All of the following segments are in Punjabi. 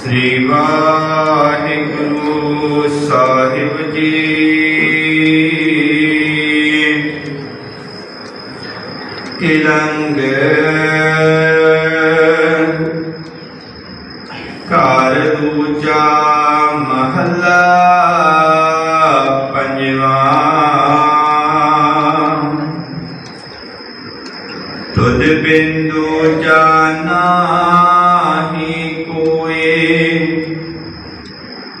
ਸ੍ਰੀ ਵਾਹਿਗੁਰੂ ਸਾਹਿਬ ਜੀ। ਇਲੰਗ ਘਰ ਦੂਜਾ ਮਹੱਲਾ ਪੰਜਵਾ। ਤੁਧ ਬਿੰਦੂ ਜਾਣਾ ਹੀ ਕੋਏ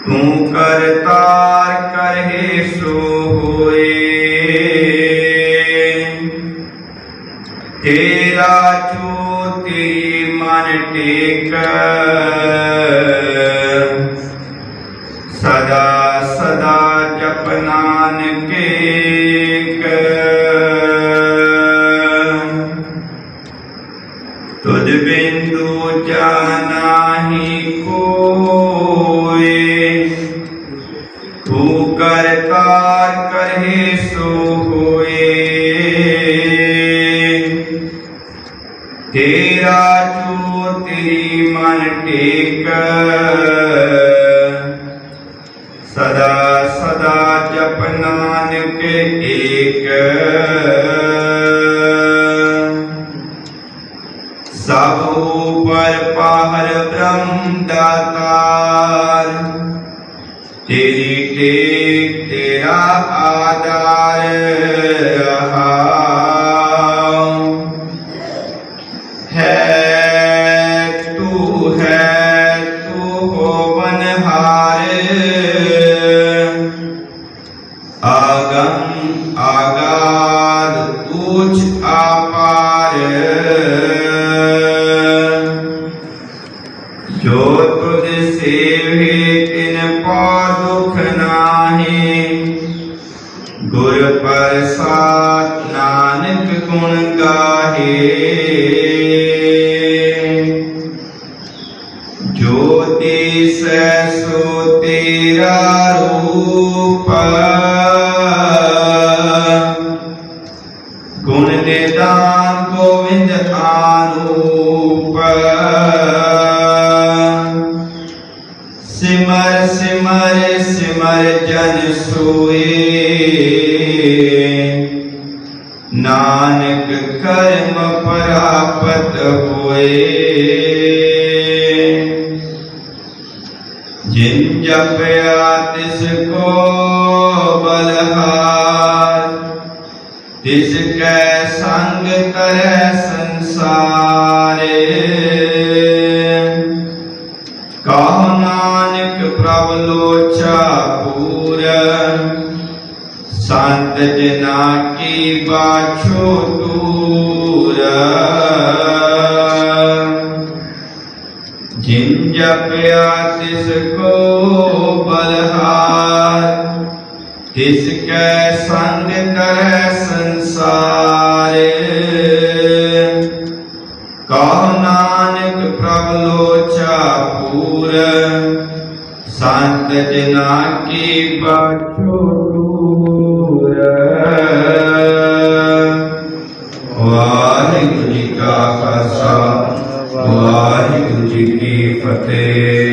ਤੂੰ ਕਰਤਾਰ ਕਰਹਿ ਸੋ ਹੋਏ। ਤੇਰਾ ਜੋ ਤੇਰੀ ਮਨ ਟੇਕ। ਤੁਧ ਬਿੰਦੂ ਜਾਨਾਹੀ ਕੋਏ ਤੂੰ ਕਰਤਾਰ ਕਰਹਿ ਸੋ ਹੋਏ। ਤੇਰਾ ਜੋ ਤੇਰੀ ਮਨ ਟੇਕ। ਸਦਾ ਸਦਾ ਜਪ ਨਾਨਕ ਏਕ। सबो पर पाहर ब्रह्म दातार तेरी टेक तेरा आधार है तू है तू हो बनहार आगम आगाद कुछ अपार ਜੋ ਤੁਧ ਸੇਵੇ ਤਿਨ ਪਾ ਦੁਖ ਨਾਹੀ ਗੁਰ ਪ੍ਰਸਾਦ ਨਾਨਕ ਗੁਣ ਗਾਹੇ ਜੋ ਸੈ ਸੋ ਤੇਰਾ ਰੂਪ ਸੋਏ। ਨਾਨਕ ਕਰਮ ਪ੍ਰਾਪਤ ਹੋਏ। ਜਿਨ ਜਪਿਆ ਤਿਸ ਕੋ ਬਲਹਾਰ, ਤਿਸ ਕੈ ਸੰਗ ਕਰੈ ਸੰਸਾਰੇ। ਕਹੋ ਨਾਨਕ ਪ੍ਰਭ ਲੋਚਾ ਸੰਤ ਜਨਾ ਕੀ ਬਾਛੋ ਦੂਰ। ਜਿਨ ਜਪਿਆ ਤਿਸ ਕੋ ਬਲਹਾਰ ਤਿਸ ਕੈ ਸੰਗ ਸੰਤ ਜਨਾ ਕੀ ਬਾਛੋ ਦੂਰ। ਵਾਹਿਗੁਰੂ ਜੀ ਕਾ ਖਾਲਸਾ ਵਾਹਿਗੁਰੂ ਜੀ ਕੀ ਫਤਿਹ।